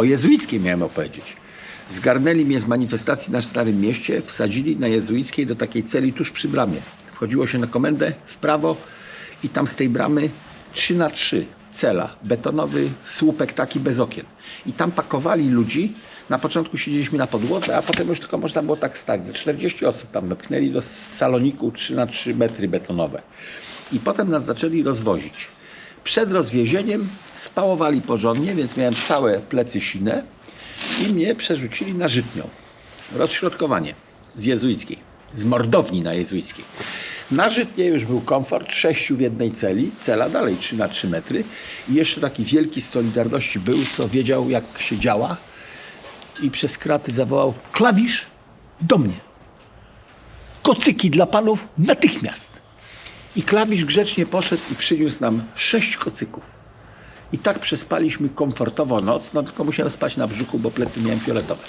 O jezuickiej miałem opowiedzieć. Zgarnęli mnie z manifestacji na Starym Mieście, wsadzili na jezuickiej do takiej celi tuż przy bramie. Wchodziło się na komendę w prawo i tam z tej bramy 3 na 3 cela, betonowy słupek taki bez okien. I tam pakowali ludzi. Na początku siedzieliśmy na podłodze, a potem już tylko można było tak stać. Ze 40 osób tam wepchnęli do saloniku 3 na 3 metry betonowe. I potem nas zaczęli rozwozić. Przed rozwiezieniem spałowali porządnie, więc miałem całe plecy sine i mnie przerzucili na Żytnią. Rozśrodkowanie z jezuickiej, z mordowni na jezuickiej. Na Żytnie już był komfort, sześciu w jednej celi, cela dalej 3 na 3 metry i jeszcze taki wielki Solidarności był, co wiedział jak się działa i przez kraty zawołał klawisz do mnie. Kocyki dla panów natychmiast. I klawisz grzecznie poszedł i przyniósł nam sześć kocyków. I tak przespaliśmy komfortowo noc, no tylko musiałem spać na brzuchu, bo plecy miałem fioletowe.